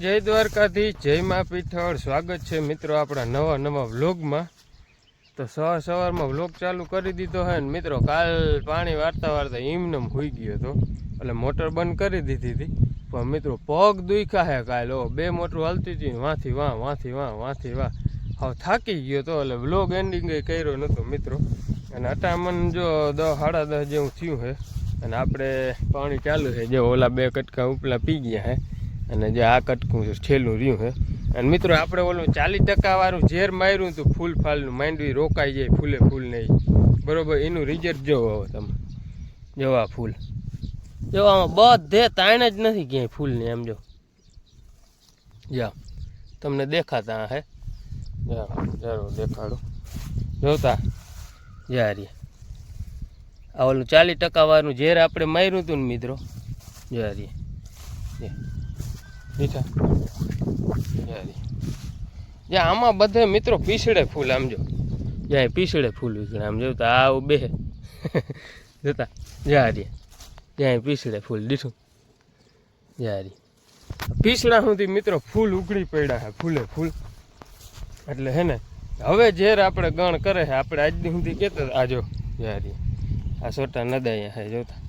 જય દ્વારકાથી જય મા પીઠળ. સ્વાગત છે મિત્રો આપણા નવા નવા વ્લોગમાં. તો સવાર સવારમાં વ્લોગ ચાલુ કરી દીધો હે ને મિત્રો, કાલ પાણી વારતા વારતા ઈમનમ હોઈ ગયો હતો. એટલે મોટર બંધ કરી દીધી હતી. પણ મિત્રો પગ દુખ્યા હે કાલ. ઓ, બે મોટર હાલતી હતી. વાંથી વાં વાંથી વાં વાંથી વાં. હવે થાકી ગયો હતો, એટલે વ્લોગ એન્ડિંગ કર્યો નહોતો મિત્રો. અને અટામન જો દસ સાડા દસ જેવું થયું છે અને આપણે પાણી ચાલુ છે. જે ઓલા બે કટકા ઉપલા પી ગયા હે. અને જે આ કટકું છે, છેલ્લું રહ્યું છે. અને મિત્રો, આપણે ઓલું ચાલીસ ટકાવાળું ઝેર માર્યું હતું ફૂલ ફાલનું માંડવી રોકાઈ જાય, ફૂલે ફૂલ નહીં. બરોબર, એનું રિઝલ્ટ જોવો હવે તમે. જોવા ફૂલ. જોવામાં બધે તાણ જ નથી ક્યાંય ફૂલની એમ જો. જા, તમને દેખાતા હે જરૂર દેખાડો. જોતા. જા રે આ ઓલું ચાલીસ ટકાવાળું ઝેર આપણે માર્યું હતું ને મિત્રો. જા. રે યા જ્યાં આમાં બધે મિત્રો પીસડે ફૂલ, આમ જો. જ્યાં પીસડે ફૂલ વિકડે આમ જોતા આવું બે જોતા રે ત્યાં પીસડે ફૂલ, દીઠું. જારી પીસડા સુધી મિત્રો ફૂલ ઉગડી પડ્યા છે ફૂલે ફૂલ. એટલે હે ને, હવે ઝેર આપણે ગણ કરે છે આપણે આજની સુધી કહેતા આજો જો જારી આ સોટા નદાયા હે, જોતા.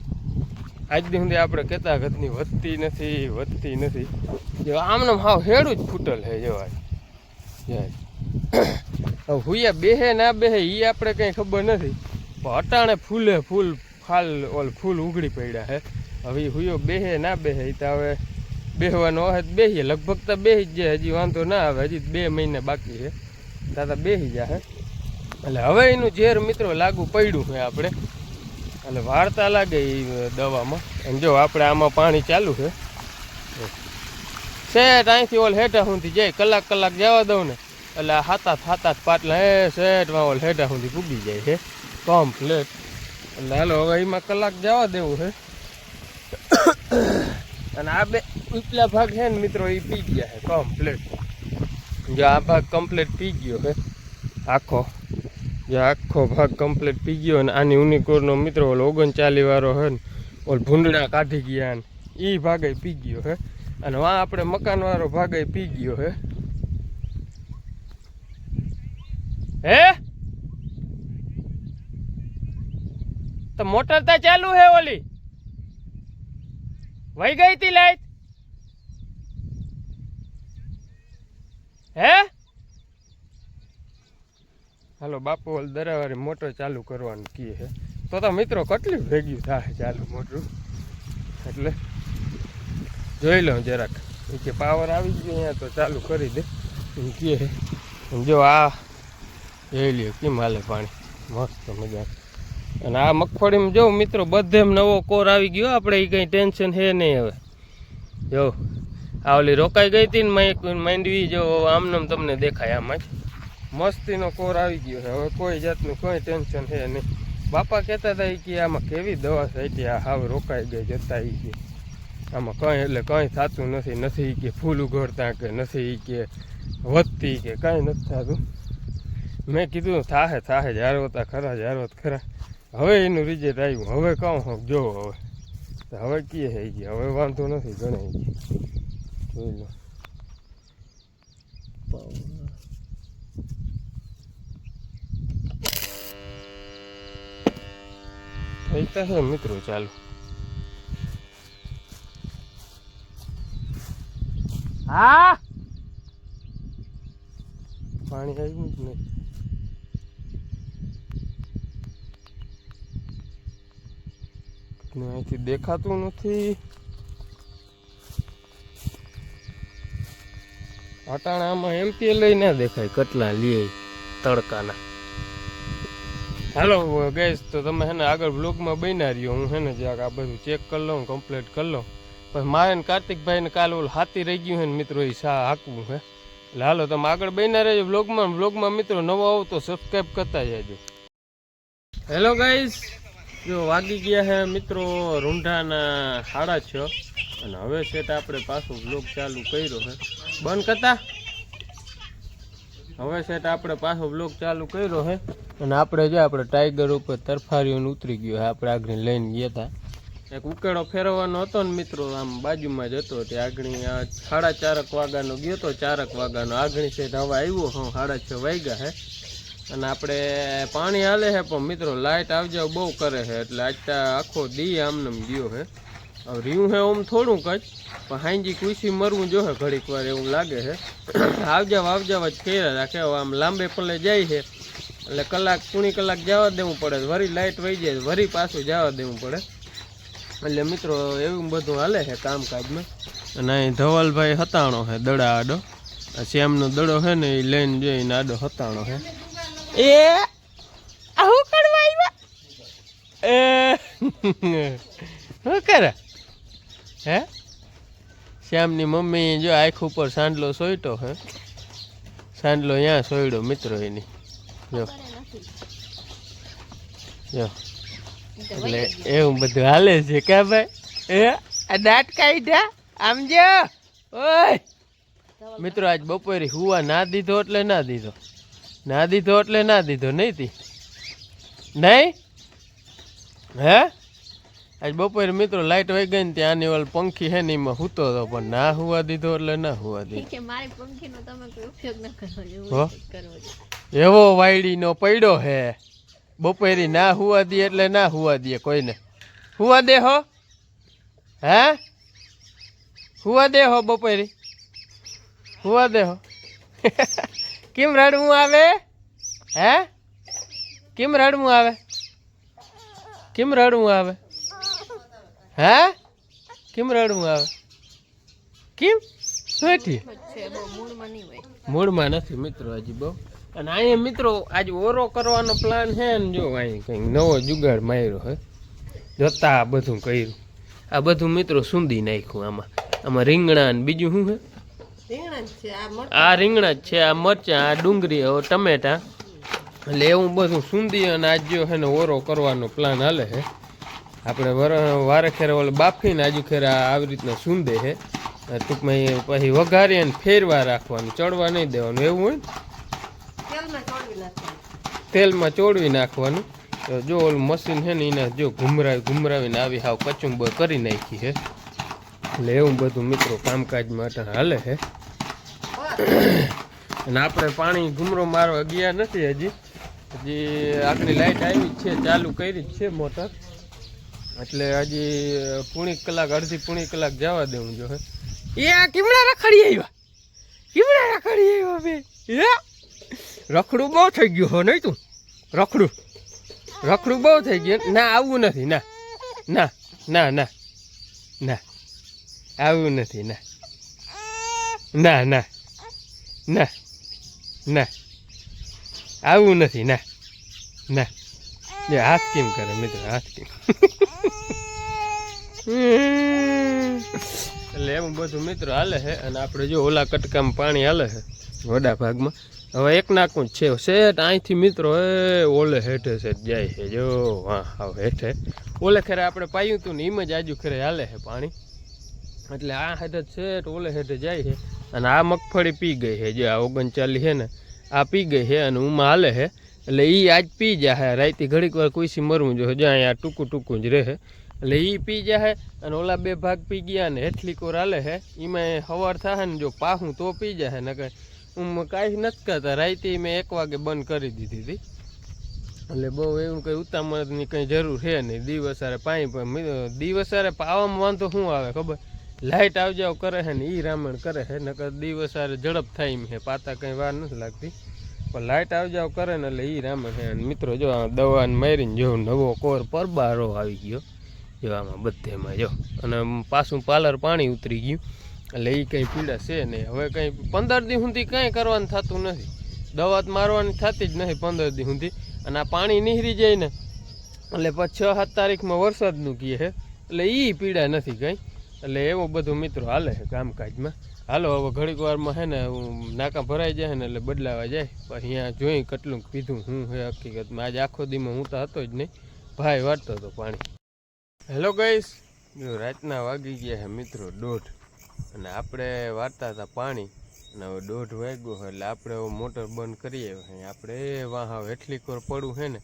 આજ દી સુધી આપણે કહેતા ઘટની વધતી નથી વધતી નથી. જો આમને હાવ હેડું જ ફૂટલ હે જો આજ હવે હુયા બેહે ના બેહે એ આપણે કંઈ ખબર નથી. પણ અટાણે ફૂલે ફૂલ ફાલ ઓલ ફૂલ ઉગડી પડ્યા હે. હવે હુયો બેહે ના બેહે એ તો હવે બેહવાનો તો બેહીએ. લગભગ તો બેહી જ જાય, હજી વાંધો ના આવે, હજી બે મહિને બાકી છે તાતા બેહી જાય એટલે હવે એનું ઝેર મિત્રો લાગુ પડ્યું છે આપણે. એટલે વાર્તા લાગે એ દવામાં. અને જો આપણે આમાં પાણી ચાલુ છે. સેટ અહીંથી ઓલ હેઠા સુધી જાય કલાક કલાક જવા દઉં ને. એટલે આ હાથા હાથા પાટલા, હે સેટમાં ઓલ હેઠા સુધી પૂગી જાય છે. કમ્પ્લેટ એટલે હાલો, હવે એમાં કલાક જવા દેવું છે. અને આ બે ઉપલા ભાગ છે ને મિત્રો એ પી ગયા છે. કમ્પ્લેટ જો આ ભાગ કમ્પ્લેટ પી ગયો છે. આખો. જે આખો ભાગ કમ્પ્લીટ પી ગયો અને આની ઉનિકોરનો મિત્રો ઓલો ઓગણચાલી વાળો હે ને, ઓલ ભૂંડડા કાઢી ગયા ને એ ભાગે પી ગયો હે. અને વા આપણે મકાનવાળો ભાગે પી ગયો હે. હે? તો મોટર તો ચાલુ હે ઓલી. વહી ગઈ તી લાઈટ? હે? હાલો, બાપુ ઓલ દરાવાળી મોટર ચાલુ કરવાનું કહે છે. તો તો મિત્રો કેટલી ભેગી થાય ચાલુ મોટરું. એટલે જોઈ લઉં જરાક. એ કે પાવર આવી ગયો અહીંયા તો ચાલુ કરી દે. એમ કહે છે. જો આ જોઈ લ્યો, કેમ હાલે પાણી? મસ્ત મજા અને આ મગફળીમાં જો મિત્રો બધે નવો કોર આવી ગયો, આપણે એ કંઈ ટેન્શન છે નહીં હવે. જો, આ ઓલી રોકાઈ ગઈ હતી ને માંડવી જો આમનામ તમને દેખાય આમાં જ. મસ્તીનો કોર આવી ગયો છે. હવે કોઈ જાતનું કોઈ ટેન્શન છે નહીં. બાપા કહેતા હતા કે આમાં કેવી દવા સાઈટી આ હાવ રોકાઈ ગઈ જતા ઈ કે આમાં કંઈ એટલે કંઈ થતું નથી. નથી કે ફૂલ ઉઘડતા કે નથી કે વધતી કે કાંઈ નથી થતું. મેં કીધું થાહે થાહે જારવતા ખરા, જારવત ખરા. હવે એનું રિઝલ્ટ આવ્યું. હવે કહું હું, જો હવે. હવે કીએ થઈ ઈ હવે વાંધો નથી ગણાય ઈ કે જોઈ લો થઈ તો છે મિત્રો ચાલુ હા પાણી આવ્યું જ નહીં અહીંથી દેખાતું નથી અટાણામાં એમપી લઈ ના દેખાય કેટલા લે તડકાના હાલો ગેસ તો તમે હે ને આગળ બ્લોગમાં બન્યા રહ્યો. હું હે ને જરાક આ બધું ચેક કરી લઉં કમ્પ્લીટ કરી લઉં. પણ મારે કાર્તિકભાઈને કાલ ઓલું હાથી રહી ગયું હે ને મિત્રો એ શા હાકવું હે એટલે હાલો, તમે આગળ બન્યા રહેજો બ્લોગમાં બ્લોગમાં મિત્રો, નવો આવો તો સબસ્ક્રાઈબ કરતા જજો હેલો ગાઈસ જો વાગી ગયા હે મિત્રો રૂંઢાના સાડા છ. અને હવે સેટ આપણે પાછો બ્લોગ ચાલુ કર્યો હે બંધ કરતા? હવે સેટ આપણે પાછો બ્લોક ચાલુ કર્યો છે અને આપણે જે આપણે ટાઈગર ઉપર તરફારીઓને ઉતરી ગયો છે આપણે આગળ લઈને ગયા હતા એક ઉકેડો ફેરવવાનો હતો ને મિત્રો આમ બાજુમાં જ હતો તે આગળ આ સાડા ચારક વાગ્યાનો ગયો તો ચારક વાગ્યાનો આગળ સેટ હવે આવ્યો હું સાડા છ વાગ્યા હે. અને આપણે પાણી હાલે છે પણ મિત્રો લાઇટ આવજાવ બહુ કરે છે એટલે આજ આખો દી આમનેમ ગયો છે હવે રહ્યું હે ઓમ થોડુંક જ પણ હાંજી કુસી મરવું જોહે ઘડીક વાર એવું લાગે છે આવજાવ આવજાવ જ કર્યા રાખે હવે આમ લાંબે પલે જાય છે એટલે કલાક પૂણી કલાક જવા દેવું પડે વરી લાઇટ વહી જાય વરી પાછું જવા દેવું પડે. એટલે મિત્રો એવું બધું હાલે છે કામકાજમાં. અને અહીં ધવલભાઈ હતાણો છે દડા આડો. શ્યામનો દડો છે ને એ લઈને જઈને આડો હતાણો છે એ આવું કરવા આવ્યા એ શું કરે? હે? શ્યામની મમ્મી જો આંખ ઉપર સાંડલો સોયટો હે. સાંડલો અહીંયા સોયડો મિત્રો એની. જો. જો. એટલે એવું બધું હાલે છે કે ભાઈ? એ આ દાંત કાઢ્યા? આમ જો. ઓય. મિત્રો, આજ બપોરે હુવા ના દીધો એટલે ના દીધો. ના દીધો એટલે ના દીધો, નહીં તી? નહીં? હે? આજ બપોરે મિત્રો લાઈટ વહી ગઈ ને ત્યાં આની ઓલ પંખી હે ને એમાં હુતો હતો પણ ના હુવા દીધો એટલે ના હુવા દીધો. મારી પંખીનો તમે કોઈ ઉપયોગ ન? કરવો એવો વાયડીનો પડ્યો હે બપોરી ના હુવા દે એટલે ના હુવા દે કોઈને. હુવા દે હો. હે? હુવા દે હો બપોરી. હુવા દે હો. કેમ રડવું આવે? હે? કેમ રડવું આવે? કેમ રડવું આવે? હે? કેમ રડવું આવે? કેમ? શું છે મૂળમાં નથી મિત્રો હજી બહુ. અને અહીંયા મિત્રો આજ ઓરો કરવાનો પ્લાન છે ને જો અહીં કંઈક નવો જુગાડ માર્યો હે. જોતા આ બધું કર્યું. આ બધું મિત્રો સૂંધી નાખ્યું આમાં. આમાં રીંગણા ને બીજું શું છે આ રીંગણા જ છે, આ મરચાં, આ ડુંગળી ટમેટા. એટલે એવું બધું સૂંધી અને આજ જો છે ને ઓરો કરવાનો પ્લાન હાલે છે આપણે વર વારે ખેરે ઓલે બાફીને આજુ ખેરે આવી રીતના સૂંધે છે ટૂંકમાં એ પછી વઘારી અને ફેરવા રાખવાનું ચડવા નહીં દેવાનું એવું હોય તેલમાં ચોળવી નાખવાનું. તો જો ઓલું મશીન છે ને એને જો ઘુમરાવી ઘુમરાવીને આવી હાવ કચુંબર કરી નાખી છે એટલે એવું બધું મિત્રો કામકાજ માટે હાલે છે અને આપણે પાણી ઘુમરો મારવા ગયા નથી હજી. હજી આપણી લાઈટ આવી જ છે ચાલુ કરી જ છે મોટર. એટલે હજી પૂણી કલાક, અડધી પૂણી કલાક જવા દેવું જો એ આ કેવડા રખડી આવ્યા. કેવડા રખડી આવ્યા બે. એ રખડું બહુ થઈ ગયું હો, નહીં તું? રખડું. રખડું બહુ થઈ ગયું. ના, આવું નથી, ના. ના ના ના. ના. આવું નથી, ના. ના ના. ના. ના. આવું નથી, ના. ના. જે હાથ કેમ કરે મિત્ર હાથ કેમ? એટલે એવું બધું મિત્રો હાલે છે અને આપણે જો ઓલા કટકામાં પાણી હાલે છે વડા ભાગમાં હવે એક નાકું જ છે શેઠ અહીંથી મિત્રો એ ઓલે હેઠે છે જાય છે જો હા હાવ હેઠે. ઓલે ખેરે આપણે પાયું હતું ને એમ જ આજુ ખરે હાલે છે પાણી. એટલે આ હેઠે શેઠ ઓલે હેઠે જાય છે અને આ મગફળી પી ગઈ છે જે આ ઓગણચાલીસ છે ને આ પી ગઈ છે અને ઉમાં હાલે છે. એટલે એ આજ પી જાય રાઈતી ઘડીક વાર કોઈસી મરવું જો જ્યાં અહીંયા ટૂંકું ટૂંકું જ રહે. એટલે એ પી જાય અને ઓલા બે ભાગ પી ગયા ને હેઠલી કોર હાલે છે એમાં સવાર થાય ને જો પાહું તો પી જાય નકર હું કાંઈ નથી કરતા રાઈતી મેં એક વાગે બંધ કરી દીધી હતી. એટલે બહુ એવું કંઈ ઉતામળની કંઈ જરૂર છે નહીં. દિવસારે પાણી પણ દિવસારે પાવામાં વાંધો શું આવે ખબર? લાઇટ આવજાવ કરે છે ને એ રામણ કરે છે નકર દિવસારે ઝડપ થાય એમ છે પાતા કંઈ વાર નથી લાગતી. પણ લાઇટ આવજાવ કરે ને એટલે એ રામે છે. મિત્રો જો આ દવાને મારીને જો નવો કોર પરબારો આવી ગયો. જો આમાં બધેમાં જો. અને પાછું પાલર પાણી ઉતરી ગયું. એટલે એ કંઈ પીડા છે નહીં. હવે કંઈ પંદર દી સુધી કંઈ કરવાનું થતું નથી. દવા મારવાની થતી જ નથી પંદર દી સુધી અને આ પાણી નીહરી જાય ને, એટલે પછી છ સાત તારીખમાં વરસાદનું કહે છે. એટલે એ પીડા નથી કંઈ. એટલે એવું બધું મિત્રો હાલે છે કામકાજમાં. હાલો, હવે ઘડીક વારમાં છે ને નાકા ભરાઈ જાય ને એટલે બદલાવા જાય. પણ અહીંયા જોઈ કેટલું પીધું હું હે હકીકતમાં આજે આખો દીમાં હું તો હતો જ નહીં. ભાઈ વાળતો હતો પાણી. હેલો ગઈસ જો રાતના વાગી ગયા છે મિત્રો દોઢ. અને આપણે વારતા હતા પાણી. અને હવે દોઢ વાગ્યો હોય એટલે આપણે હવે મોટર બંધ કરીએ આપણે વાહ હેઠલી કોર પડવું છે ને.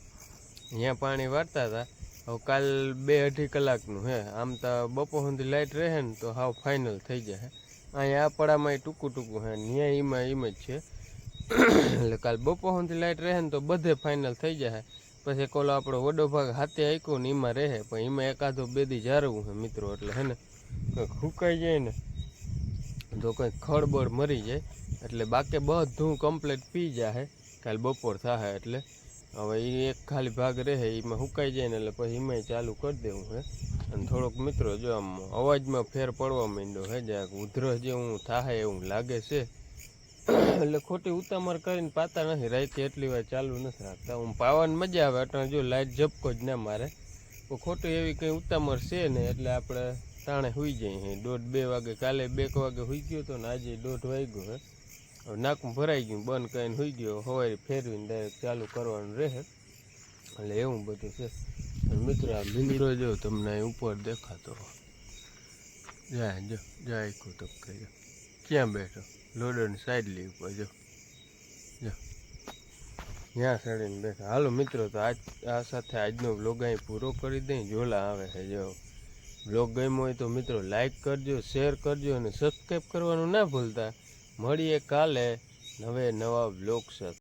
અહીંયા પાણી વારતા હતા. હવે કાલ બે અઢી કલાકનું હે. આમ તો બપોર સુધી લાઇટ રહે ને તો હાવ ફાઇનલ થઈ જાય અહીંયા આ પડામાં ટૂંકું ટૂંકું હે. ન્યા એમાં એમ જ છે. એટલે કાલ બપોર સુધી લાઇટ રહે ને તો બધે ફાઇનલ થઈ જાય પછી કોલો આપણો વડો ભાગ હાથે આક્યો ને એમાં રહે. પણ એમાં એકાદો બે દી જારવું છે મિત્રો. એટલે હે ને કંઈક હુકાઈ જાય ને તો કંઈક ખળબળ મરી જાય. એટલે બાકી બધું કમ્પ્લીટ પી જાય કાલ બપોર થાય એટલે હવે એ એક ખાલી ભાગ રહે, એમાં સુકાઈ જાય ને એટલે પછી એમાંય ચાલુ કરી દેવું છે અને થોડોક મિત્રો જો આમ અવાજમાં ફેર પડવા માંડ્યો હે જરાક ઉધરસ જેવું થાય એવું લાગે છે. એટલે ખોટી ઉતામર કરીને પાતા નથી, રાતે એટલી વાર ચાલુ નથી રાખતા. હું પાવાની મજા આવે, અટાણે જો લાઇટ ઝપકો જ ના મારે. તો ખોટી એવી કંઈ ઉતામર છે ને, એટલે આપણે તાણે સુઈ જઈએ દોઢ બે વાગે, કાલે બે વાગે સુઈ ગયો તો ને આજે દોઢ વાગ્યો હે. નાકું ભરાઈ ગયું, બંધ કરીને હોઈ ગયો. સવારે ફેરવીને ડાયરેક્ટ ચાલુ કરવાનું રહે. એટલે એવું બધું છે. મિત્રો, આ મીંદડો જો તમને અહીં ઉપર દેખાતો જાય, જો, જાય તો કહેજો ક્યાં બેઠો? લોડરની સાઈડ લી ઉપર, જો. જો. ત્યાં સડીને બેઠા. હાલો મિત્રો, તો આજ, આ સાથે આજનો બ્લોગ અહીં પૂરો કરી દઈ. જોલા આવે છે, જો. બ્લોગ ગમ્યો હોય તો મિત્રો લાઈક કરજો શેર કરજો અને સબસ્ક્રાઈબ કરવાનું ના ભૂલતા. મળીએ કાલે નવે નવા બ્લોગ સાથે.